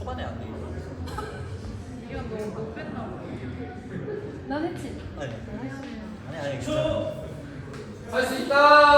초반에 안 돼. 야너 못뺐나 난 했지? 아니 아니 아니 할수 있다.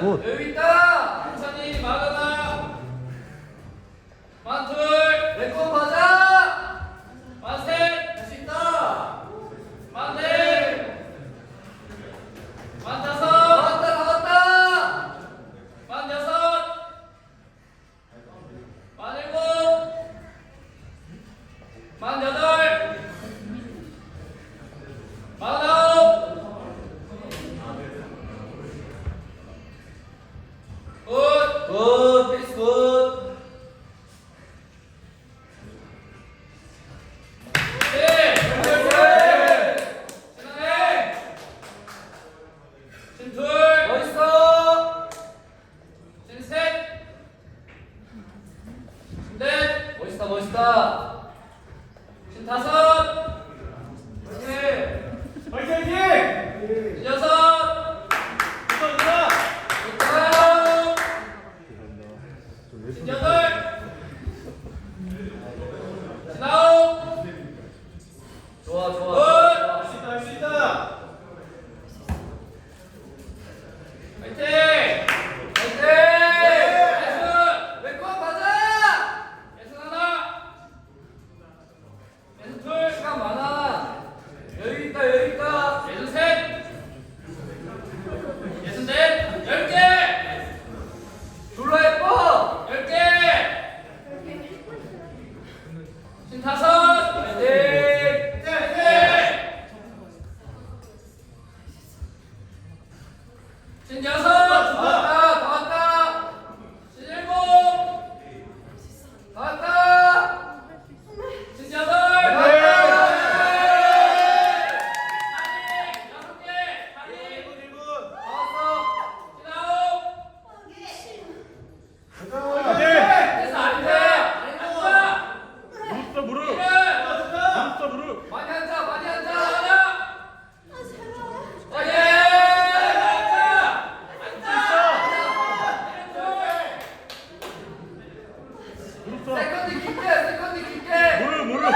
굿. 여기 있다. 천천히 막아놔. 넷 멋있다 멋있다. 신타섯. 화이팅! 화이팅 화이팅! 여섯 나왔다! 세컨드 깊게 세컨드 깊게. 모르 모르